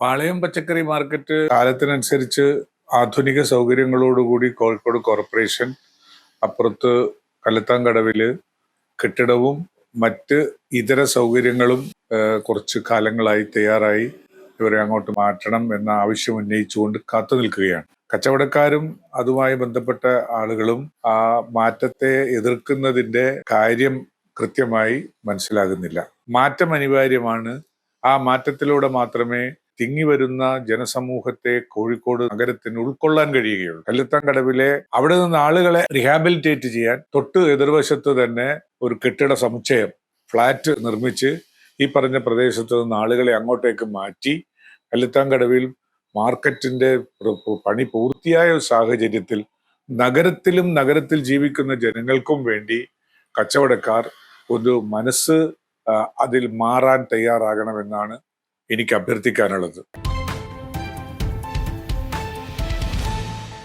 പാളയം പച്ചക്കറി മാർക്കറ്റ് കാലത്തിനനുസരിച്ച് ആധുനിക സൗകര്യങ്ങളോടുകൂടി കോഴിക്കോട് കോർപ്പറേഷൻ അപ്പുറത്ത് കലത്താങ്കടവിൽ കെട്ടിടവും മറ്റ് ഇതര സൗകര്യങ്ങളും കുറച്ച് കാലങ്ങളായി തയ്യാറായി ഇവരെ അങ്ങോട്ട് മാറ്റണം എന്ന ആവശ്യം ഉന്നയിച്ചുകൊണ്ട് കാത്തു നിൽക്കുകയാണ്. കച്ചവടക്കാരും അതുമായി ബന്ധപ്പെട്ട ആളുകളും ആ മാറ്റത്തെ എതിർക്കുന്നതിന്റെ കാര്യം കൃത്യമായി മനസ്സിലാകുന്നില്ല. മാറ്റം അനിവാര്യമാണ്. ആ മാറ്റത്തിലൂടെ മാത്രമേ തിങ്ങി വരുന്ന ജനസമൂഹത്തെ കോഴിക്കോട് നഗരത്തിന് ഉൾക്കൊള്ളാൻ കഴിയുകയുള്ളൂ. കല്ലുത്തങ്കടവിലെ അവിടെ നിന്ന് ആളുകളെ റിഹാബിലിറ്റേറ്റ് ചെയ്യാൻ തൊട്ട് എതിർവശത്ത് തന്നെ ഒരു കെട്ടിട സമുച്ചയം ഫ്ലാറ്റ് നിർമ്മിച്ച് ഈ പറഞ്ഞ പ്രദേശത്ത് നിന്ന് ആളുകളെ അങ്ങോട്ടേക്ക് മാറ്റി കല്ലുത്താങ്കടവിൽ മാർക്കറ്റിന്റെ പണി പൂർത്തിയായ ഒരു സാഹചര്യത്തിൽ നഗരത്തിലും നഗരത്തിൽ ജീവിക്കുന്ന ജനങ്ങൾക്കും വേണ്ടി കച്ചവടക്കാർ ഒരു മനസ്സ് അതിൽ മാറാൻ തയ്യാറാകണമെന്നാണ് എനിക്ക് അഭ്യർത്ഥിക്കാനുള്ളത്.